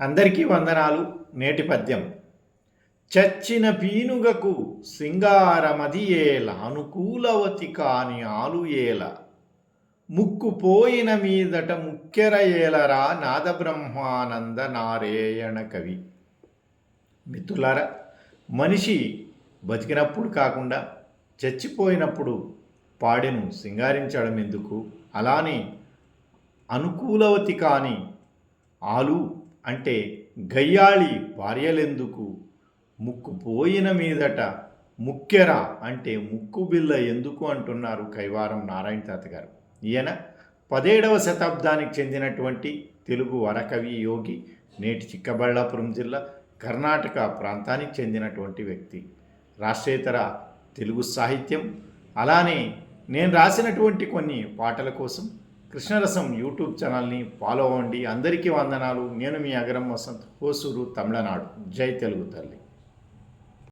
అందరికీ వందనాలు నేటి పద్యం. చచ్చిన పీనుగకు సింగారమది ఏల అనుకూలవతి కాని ఆలు ఏల. ముక్కు పోయిన మీదట ముక్కెర ఏలరా నాదబ్రహ్మానంద నారాయణ కవి. మిత్రులారా మనిషి బతికినప్పుడు కాకుండా చచ్చిపోయినప్పుడు పాడెను సింగారించడం ఎందుకు అలానే అనుకూలవతి కాని ఆలు అంటే గయ్యాళి భార్యలెందుకు ముక్కు పోయిన మీదట ముక్కెర అంటే ముక్కు బిల్ల ఎందుకు అంటున్నారు కైవారం నారాయణ తాత గారు. ఈయన పదేడవ శతాబ్దానికి చెందినటువంటి తెలుగు వరకవి యోగి నేటి చిక్కబళ్ళాపురం జిల్లా కర్ణాటక ప్రాంతానికి చెందినటువంటి వ్యక్తి. రాష్ట్రేతర తెలుగు సాహిత్యం. అలానే నేను రాసినటువంటి కొన్ని పాటల కోసం కృష్ణరసం యూట్యూబ్ ఛానల్ని ఫాలో అవ్వండి. అందరికీ వందనాలు. నేను మీ అగరం వసంత్ హోసూరు తమిళనాడు. జై తెలుగు తల్లి.